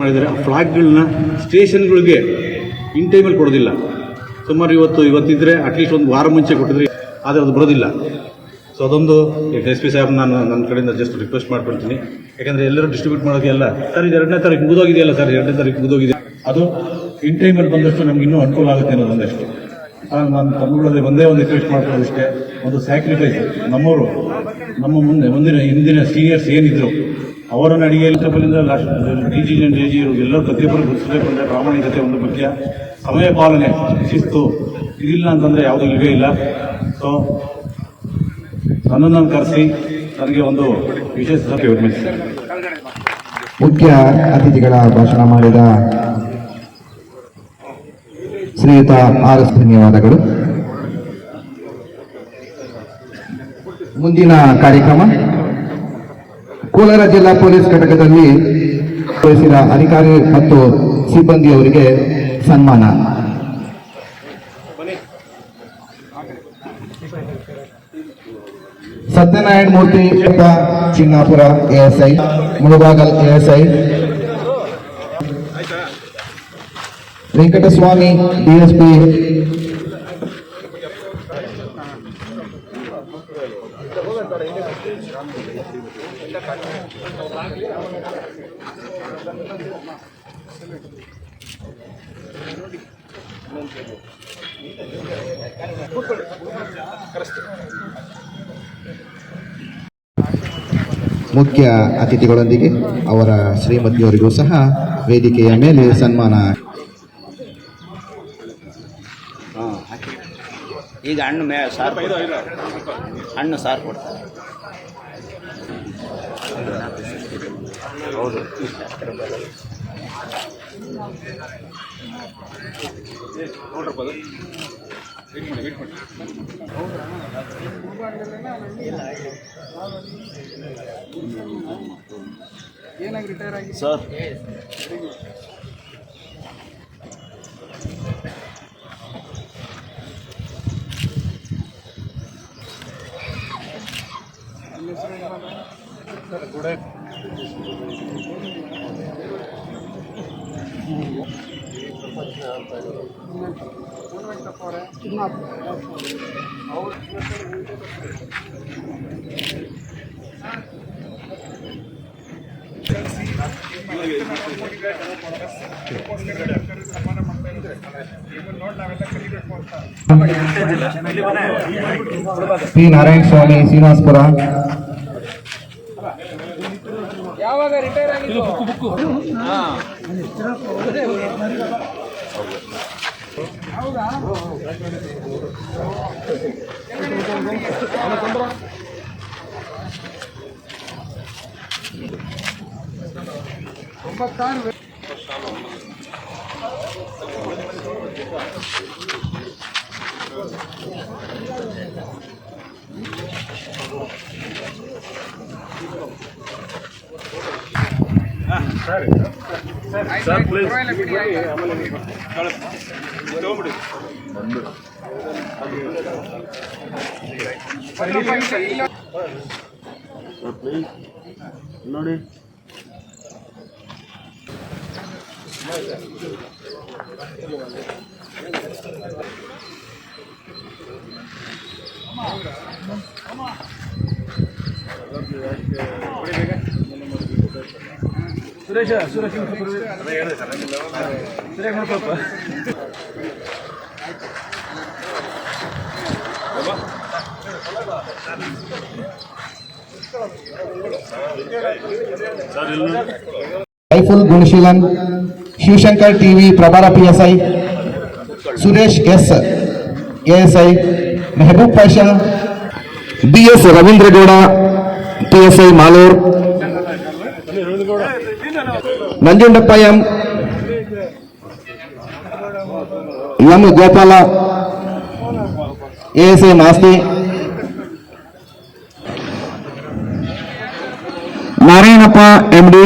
ಮಾಡಿದರೆ ಆ ಫ್ಲಾಗ್ಗಳನ್ನ ಸ್ಟೇಷನ್ಗಳಿಗೆ ಇನ್ ಟೈಮಲ್ಲಿ ಕೊಡೋದಿಲ್ಲ. ಸುಮಾರು ಇವತ್ತು ಇವತ್ತಿದ್ರೆ ಅಟ್ಲೀಸ್ಟ್ ಒಂದು ವಾರ ಮುಂಚೆ ಕೊಟ್ಟಿದ್ರೆ ಆದರೆ ಅದು ಬರೋದಿಲ್ಲ. ಸೊ ಅದೊಂದು ಎಸ್ ಪಿ ಸಾಹೇಬ್ ನಾನು ನನ್ನ ಕಡೆಯಿಂದ ಜಸ್ಟ್ ರಿಕ್ವೆಸ್ಟ್ ಮಾಡ್ಕೊಳ್ತೀನಿ. ಯಾಕಂದರೆ ಎಲ್ಲರೂ ಡಿಸ್ಟ್ರಿಬ್ಯೂಟ್ ಮಾಡೋದೆಲ್ಲ. ಸರ್, ಇದು ಎರಡನೇ ತಾರೀಕು ಮುಗಿದೋಗಿದೆಯಲ್ಲ ಸರ್, ಎರಡನೇ ತಾರೀಕು ಮುಗಿದೋಗಿದೆ. ಅದು ಇನ್ ಟೈಮಲ್ಲಿ ಬಂದಷ್ಟು ನಮ್ಗೆ ಇನ್ನೂ ಅನುಕೂಲ ಆಗುತ್ತೆ ಅನ್ನೋದು ಒಂದಷ್ಟು. ನಾನು ತಮ್ಮಗಳಲ್ಲಿ ಒಂದೇ ಒಂದು ರಿಕ್ವೆಸ್ಟ್ ಮಾಡ್ಕೊಳ್ಳೋದಿಷ್ಟೇ. ಒಂದು ಸ್ಯಾಕ್ರಿಫೈಸ್ ನಮ್ಮವರು, ನಮ್ಮ ಮುಂದೆ, ಮುಂದಿನ ಹಿಂದಿನ ಸೀನಿಯರ್ಸ್ ಏನಿದ್ರು ಅವರ ನಡಿಗೆಯಿಂದ last D G D G ಎಲ್ಲರೂ ಪ್ರತಿಯೊಬ್ಬರು ಗುರುತಿಸಬೇಕಂದ್ರೆ ಪ್ರಾಮಾಣಿಕತೆ ಒಂದು ಮುಖ್ಯ. ಸಮಯ ಪಾಲನೆ ಶಿಸ್ತು. ಇದಿಲ್ಲ ಅಂತಂದರೆ ಯಾವುದು ಇಲ್ಲವೇ ಇಲ್ಲ. ಸೊ ನನ್ನನ್ನು ಕರೆಸಿ, ನನಗೆ ಒಂದು ವಿಶೇಷ ಮುಖ್ಯ ಅತಿಥಿಗಳ ಭಾಷಣ ಮಾಡಿದ ಶ್ರೀಯುತ ಆರ್ ಎಸ್ ಧನ್ಯವಾದಗಳು. ಮುಂದಿನ ಕಾರ್ಯಕ್ರಮ. ಕೋಲಾರ ಜಿಲ್ಲಾ ಪೊಲೀಸ್ ಘಟಕದಲ್ಲಿ ವಹಿಸಿದ ಅಧಿಕಾರಿ ಮತ್ತು ಸಿಬ್ಬಂದಿಯವರಿಗೆ ಸನ್ಮಾನ. Satyanarayana Murthy Chinnapura ASI, Mulbagal ASI, Venkataswamy DSP ಮುಖ್ಯ ಅತಿಥಿಗಳೊಂದಿಗೆ ಅವರ ಶ್ರೀಮತಿಯವರಿಗೂ ಸಹ ವೇದಿಕೆಯ ಮೇಲೆ ಸನ್ಮಾನ ಈಗ ಹಣ್ಣು ಮೇ ಸಾರು ಕೊಡ್ತಾರೆ. ಹಣ್ಣು ಸಾರು ಕೊಡ್ತಾರೆ ಸರ್ ಪಿ ನಾರಾಯಣ ಸ್ವಾಮಿ ಶ್ರೀನಿವಾಸಪುರ ಇವಾಗ ರಿಟೈರ್ ಆಗಿದ್ದು ಹೌದಾ ಒಂಬತ್ತಾರು ಸರ್ ಸರ್ ಪ್ಲೀಸ್ ನೋಡಿ ಅಮ್ಮ ಅಮ್ಮ ರೈಫಲ್ ಗುಣಶೀಲನ್ ಶಿವಶಂಕರ್ ಟಿವಿ ಪ್ರಭಾರ PSI Suresh S ASI Mehboob Pasha BS Ravindragowda PSI Malur నంజుండపాయం M Gopala AC Masti Narayanappa MD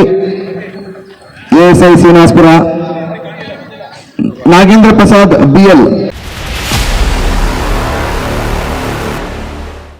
ASI Srinivaspura Nagendra Prasad BL.